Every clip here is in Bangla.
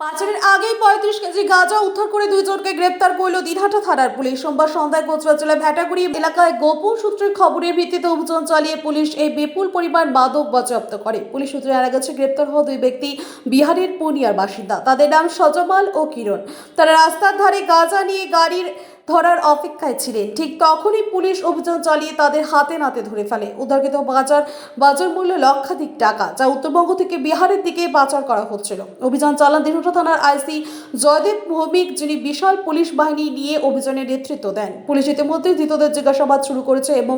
পাচারের আগেই পঁয়ত্রিশ কেজি গাঁজা উদ্ধার করে দুইজনকে গ্রেপ্তার করল দিনহাটা থানার পুলিশ। সোমবার সন্ধ্যায় কোচবিহার জেলার ভ্যাটাগুড়ি এলাকায় গোপন সূত্রের খবরের ভিত্তিতে অভিযান চালিয়ে পুলিশ এই বিপুল পরিমাণ মাদক বাজেয়াপ্ত করে। পুলিশ সূত্রে জানা গেছে, গ্রেপ্তার হওয়া দুই ব্যক্তি বিহারের পূর্ণিয়ার বাসিন্দা। তাদের নাম সজমাল ও কিরণ। তারা রাস্তার ধারে গাঁজা নিয়ে গাড়ির ধরার অপেক্ষায় ছিলেন। ঠিক তখনই পুলিশ অভিযান চালিয়ে তাদের হাতে নাতে ধরে ফেলে। উদ্ধারকৃত বাজার বাজার মূল্য লক্ষাধিক টাকা, যা উত্তরবঙ্গ থেকে বিহারের দিকে পাচার করা হচ্ছিল। অভিযান চালান দিনহাটা থানার আইসি জয়দেব ভৌমিক, যিনি বিশাল পুলিশ বাহিনী নিয়ে অভিযানের নেতৃত্ব দেন। পুলিশ ইতিমধ্যে ধৃতদের জিজ্ঞাসাবাদ শুরু করেছে এবং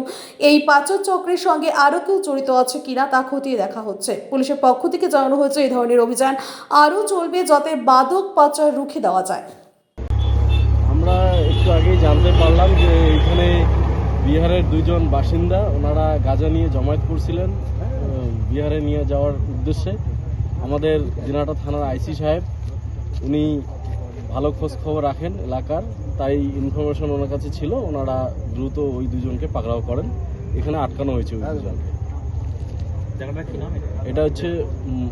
এই পাচার চক্রের সঙ্গে আরও কেউ জড়িত আছে কিনা তা খতিয়ে দেখা হচ্ছে। পুলিশের পক্ষ থেকে জানানো হয়েছে, এই ধরনের অভিযান আরও চলবে যাতে বাদক পাচার রুখে দেওয়া যায়। আমরা একটু আগেই জানতে পারলাম যে এখানে বিহারের দুজন বাসিন্দা ওনারা গাজা নিয়ে জমায়েত করছিলেন বিহারে নিয়ে যাওয়ার উদ্দেশ্যে। আমাদের দিনাটা থানার আইসি সাহেব উনি ভালো খোঁজ খবর রাখেন এলাকার তাই ইনফরমেশন ওনার কাছে ছিল ওনারা দ্রুত ওই দুজনকে পাকড়াও করেন। এখানে আটকানো হয়েছে ওই দুজনকে। এটা? হচ্ছে উম,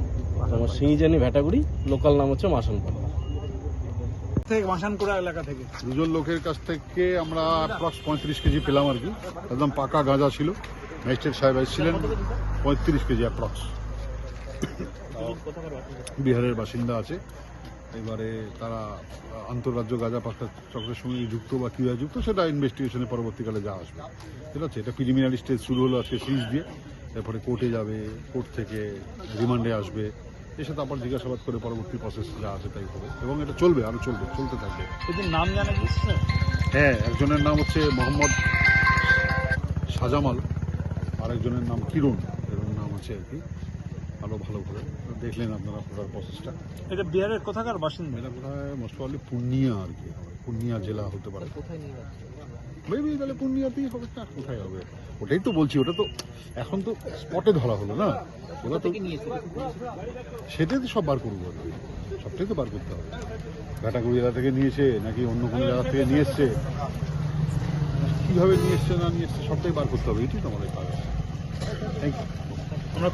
তোমার সিঙ্গিজানি ভ্যাটাগুড়ি লোকাল নাম হচ্ছে মাসানপাড়া এলাকা থেকে। দুজন লোকের কাছ থেকে আমরা অ্যাপ্রক্স পঁয়ত্রিশ কেজি পেলাম আর কি। একদম পাকা গাঁজা ছিল। ম্যাজিস্ট্রেট সাহেব এসেছিলেন। পঁয়ত্রিশ কেজি অ্যাপ্রক্স বিহারের বাসিন্দা আছে। এবারে তারা আন্তঃরাজ্য গাঁজা পাকা চক্রের সঙ্গে যুক্ত বা কীভাবে যুক্ত, সেটা ইনভেস্টিগেশনে পরবর্তীকালে যা আসবে। ঠিক আছে? এটা প্রিলিমিনারি স্টেজ শুরু হলো আজকে সিরিজ দিয়ে। তারপরে কোর্টে যাবে কোর্ট থেকে রিমান্ডে আসবে। এসে তারপর জিজ্ঞাসাবাদ করে পরবর্তী প্রসেস যা আছে তাই হবে। এবং এটা চলবে আরও চলবে চলতে থাকবে। এদের নাম জানা গেছে? হ্যাঁ একজনের নাম হচ্ছে মোহাম্মদ সাজামাল আরেকজনের নাম কিরণ এরকম নাম আছে আর কি। আরও ভালো করে দেখলেন আপনারা পুরো প্রসেসটা এটা বিহারের কোথাকার বাসিন্দা? এটা কোথায় মোস্ট পূর্ণিয়া আর কি। পূর্ণিয়া জেলা হতে পারে। মেবি তাহলে পূর্ণিয়াতেই হবে না কোথায় হবে? ওটাই তো বলছি ওটা তো এখন তো স্পটে ধরা হলো না? ওটা তো সেটাই তো সব বার করব সবটাই তো বার করতে হবে। ঘাটাগুড়ি জেলা থেকে নিয়েছে নাকি অন্য কোনো জায়গা থেকে নিয়ে এসছে? কীভাবে নিয়ে এসছে না নিয়ে এসছে সবটাই বার করতে হবে এটাই তো আমাদের কাজ। Thank you